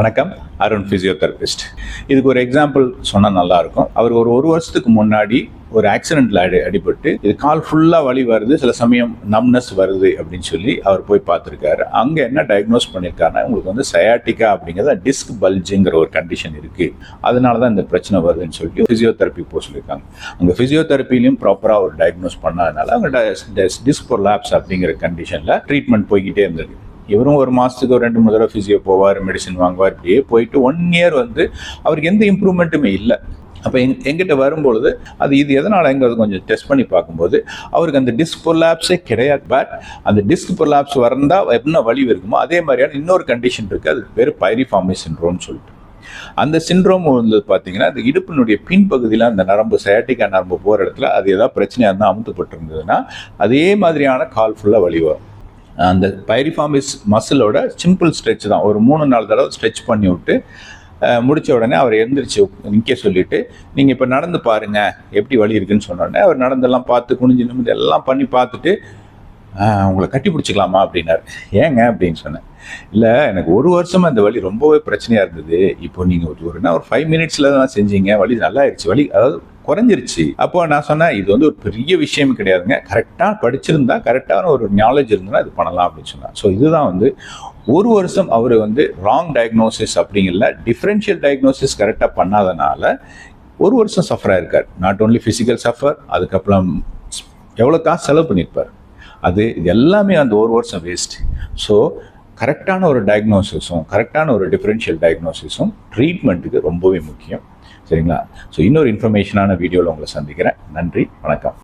வணக்கம். அருண் ஃபிசியோதெரபிஸ்ட் இதுக்கு ஒரு எக்ஸாம்பிள் சொன்னால் நல்லாயிருக்கும் அவர் ஒரு ஒரு வருஷத்துக்கு முன்னாடி ஒரு ஆக்சிடென்ட்ல அடி அடிபட்டு இது கால் ஃபுல்லாக வலி வருது சில சமயம் நம்னஸ் வருது அப்படின்னு சொல்லி அவர் போய் பார்த்துருக்காரு. அங்கே என்ன டயக்னோஸ் பண்ணியிருக்காருன்னா உங்களுக்கு வந்து சயாட்டிக்கா அப்படிங்கிறத டிஸ்க் பல்ஜுங்கிற ஒரு கண்டிஷன் இருக்குது அதனால தான் இந்த பிரச்சனை வருதுன்னு சொல்லிட்டு ஃபிசியோதெரப்பி போக சொல்லியிருக்காங்க. அங்கே ஃபிசியோதெரப்பிலையும் ப்ராப்பராக ஒரு டயக்னோஸ் பண்ணாதனால அவங்க டிஸ்க் லாப்ஸ் அப்படிங்கிற கண்டிஷனில் ட்ரீட்மெண்ட் போய்கிட்டே இருந்தது. இவரும் ஒரு மாதத்துக்கு ஒரு ரெண்டு முதல்ல ஃபிசியோ போவார் மெடிசின் வாங்குவார். இப்படியே போயிட்டு ஒன் இயர் வந்து அவருக்கு எந்த இம்ப்ரூவ்மெண்ட்டுமே இல்லை. அப்போ எங் எங்கிட்ட வரும்பொழுது அது இது எதனால் எதனாலங்கிறது கொஞ்சம் டெஸ்ட் பண்ணி பார்க்கும்போது அவருக்கு அந்த டிஸ்க் பொர்லாப்ஸே கிடையாது. பட் அந்த டிஸ்க் பொர்லாப்ஸ் வரந்தால் என்ன வலி இருக்குமோ அதே மாதிரியான இன்னொரு கண்டிஷன் இருக்குது அது பேர் பைரிஃபார்மி சின்ரோம்னு சொல்லிட்டு. அந்த சின்ரோம் வந்து பார்த்தீங்கன்னா அந்த இடுப்பினுடைய பின்பகுதியில் அந்த நரம்பு சயாட்டிக்கா நரம்பு போகிற இடத்துல அது ஏதாவது பிரச்சனையாக இருந்தால் அமுத்துப்பட்டிருந்ததுன்னா அதே மாதிரியான கால் ஃபுல்லாக வலி வரும். அந்த பைரிஃபார்மிஸ் மசிலோட சிம்பிள் ஸ்ட்ரெச் தான். ஒரு மூணு நாலு தடவை ஸ்ட்ரெச் பண்ணி விட்டு முடித்த உடனே அவர் எழுந்திரிச்சு நிற்க சொல்லிட்டு நீங்கள் இப்போ நடந்து பாருங்கள் எப்படி வழி இருக்குன்னு சொன்னோடனே அவர் நடந்தெல்லாம் பார்த்து குனிஞ்சு நிமிந்து எல்லாம் பண்ணி பார்த்துட்டு உங்களை கட்டி பிடிச்சிக்கலாமா? அப்படின்னாரு. ஏங்க? அப்படின்னு சொன்னேன். இல்லை எனக்கு ஒரு வருஷமாக இந்த வலி ரொம்பவே பிரச்சனையாக இருந்தது. இப்போ நீங்கள் ஒரு ஒரு ஒரு ஃபைவ் மினிட்ஸில் தான் செஞ்சீங்க. வழி நல்லா ஆயிடுச்சு. வழி அதாவது குறைஞ்சிருச்சு. அப்போ நான் சொன்னேன் இது வந்து ஒரு பெரிய விஷயம் கிடையாதுங்க. கரெக்டாக படிச்சிருந்தா கரெக்டான ஒரு நாலேஜ் இருந்ததுன்னா இது பண்ணலாம் அப்படின்னு சொன்னேன் ஸோ இதுதான் வந்து ஒரு வருஷம் அவர் வந்து ராங் டயக்னோசிஸ் அப்படிங்கல டிஃப்ரென்ஷியல் டயக்னோசிஸ் கரெக்டாக பண்ணாதனால ஒரு வருஷம் சஃபராக இருக்கார் நாட் ஓன்லி ஃபிசிக்கல் சஃபர் அதுக்கப்புறம் எவ்வளோ காசு செலவு பண்ணியிருப்பார் அது இது எல்லாமே அந்த ஒரு வருஷம் வேஸ்ட் ஸோ கரெக்டான ஒரு டயக்னோசிஸும் கரெக்டான ஒரு டிஃப்ரென்ஷியல் டயக்னோசிஸும் ட்ரீட்மெண்ட்டுக்கு ரொம்பவே முக்கியம். சரிங்களா? ஸோ இன்னொரு இன்ஃபர்மேஷனான வீடியோவில் உங்களை சந்திக்கிறேன். நன்றி வணக்கம்.